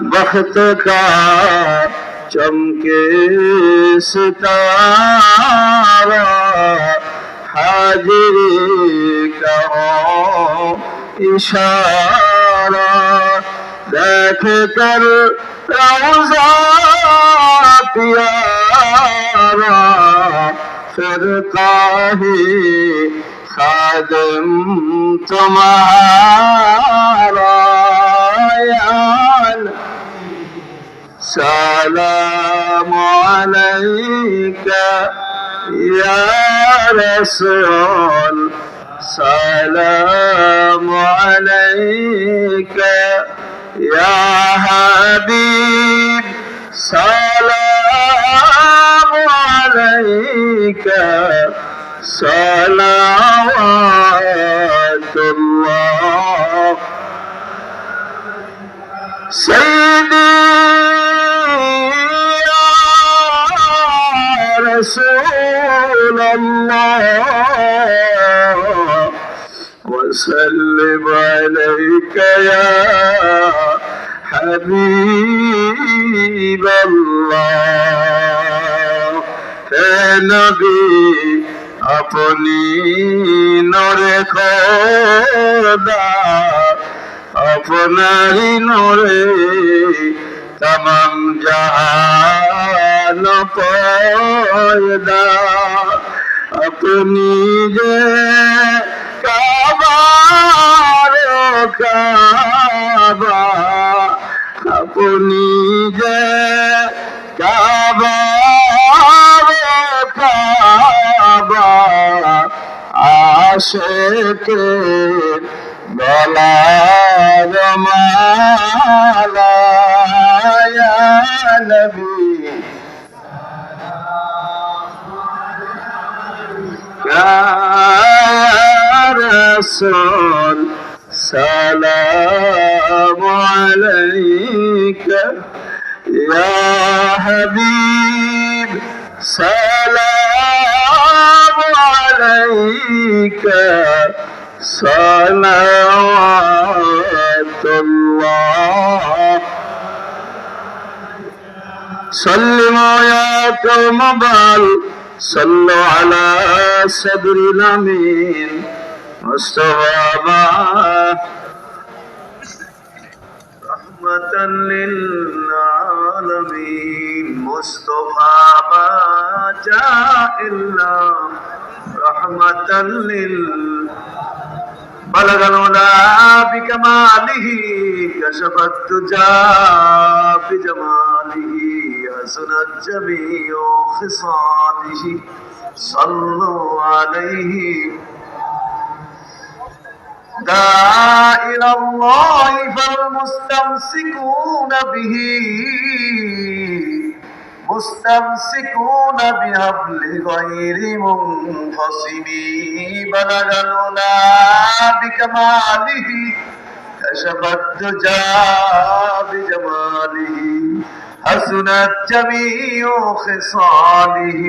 বখত কা চমকে সিতারা হাজির কাও ইশারা দেখ তার রওজা পিয়ারা ফিরকা হে খাদম তোমারা سلام عليك يا رسول سلام عليك يا حبيب سلام عليك صلوات رسول الله وسلم عليك يا حبيب الله نبي আপনি নরে খোদা আপনারই নরে জাহান পয়দা আপনি যে আপনি যে আশেকে গলার মালা ইয়া নবী يا رسول سلام عليك. يا حبيب سلام عليك. صلوات الله سلموا يا قوم بل صلوا على صدر الأمين مصطفى رحمة للعالمين مصطفى ما جاء إلا رحمة لل بلغ العلا بكماله كشف الدجى بجماله حسنت جميع خصاله صلوا عليه دائر الله فالمستمسكون به مستمسكون بحبل غير منفصم بلغ العلا بكماله كشف الدجى بجماله حسنت جميع خصاله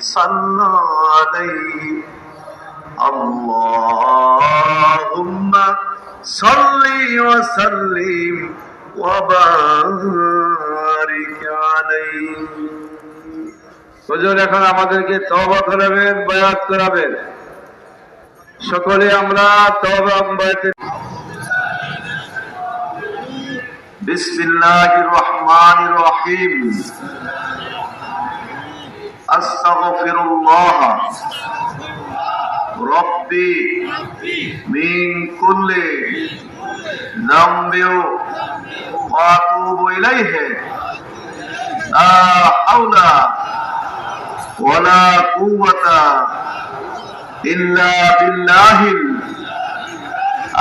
صلى عليه اللهم صل وسلم وبارك عليه হুজুর এখন আমাদেরকে তওবা করাবেন বয়াত করাবেন সকলে আমরা তওবা বয়াতে বিসমিল্লাহির রহমানির রহিম আস্তাগফিরুল্লাহ। রব্বি মিন কুল্লি যামবিও ওয়া আতুবু ইলাইহি। লা হাওলা ওয়ালা কুওয়াতা ইল্লা বিল্লাহিল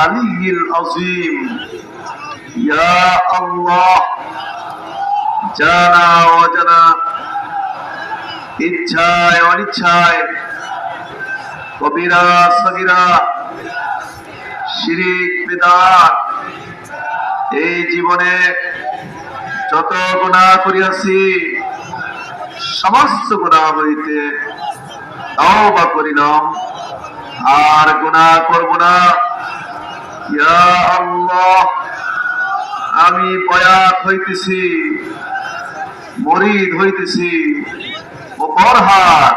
আলিয়্যিল আযীম। ইয়া আল্লাহ জানা অজানা ইচ্ছায় অনিচ্ছায় কবিরা সগিরা শিরিক বেদাত এই জীবনে যত গুণা করিয়াছি, সমস্ত গুণা হইতে তাও বা করিলাম। আর গুণা করব না। ইয়া আল্লাহ আমি বয়াত হইতেছি, মরিদ হইতেছি, ও বরহাট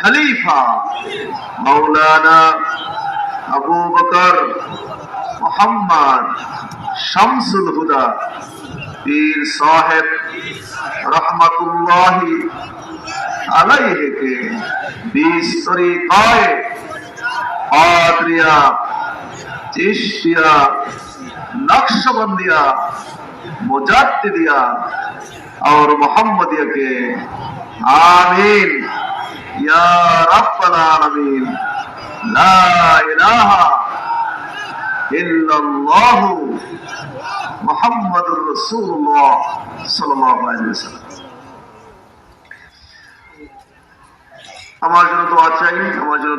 খলিফা মৌলানা আবু বকর মোহাম্মদ শামসুল হুদা, পীর সাহেব রহমতুল্লাহি আলাইহিকে বিশ তরিকায় কাদরিয়া চিশতিয়া নকশবন্দিয়া মুজাদ্দিদিয়া আর মোহাম্মদিয়াকে আমিন ইয়া রাব্বাল আলামিন আমার জন্য দোয়া চাই আমার জন্য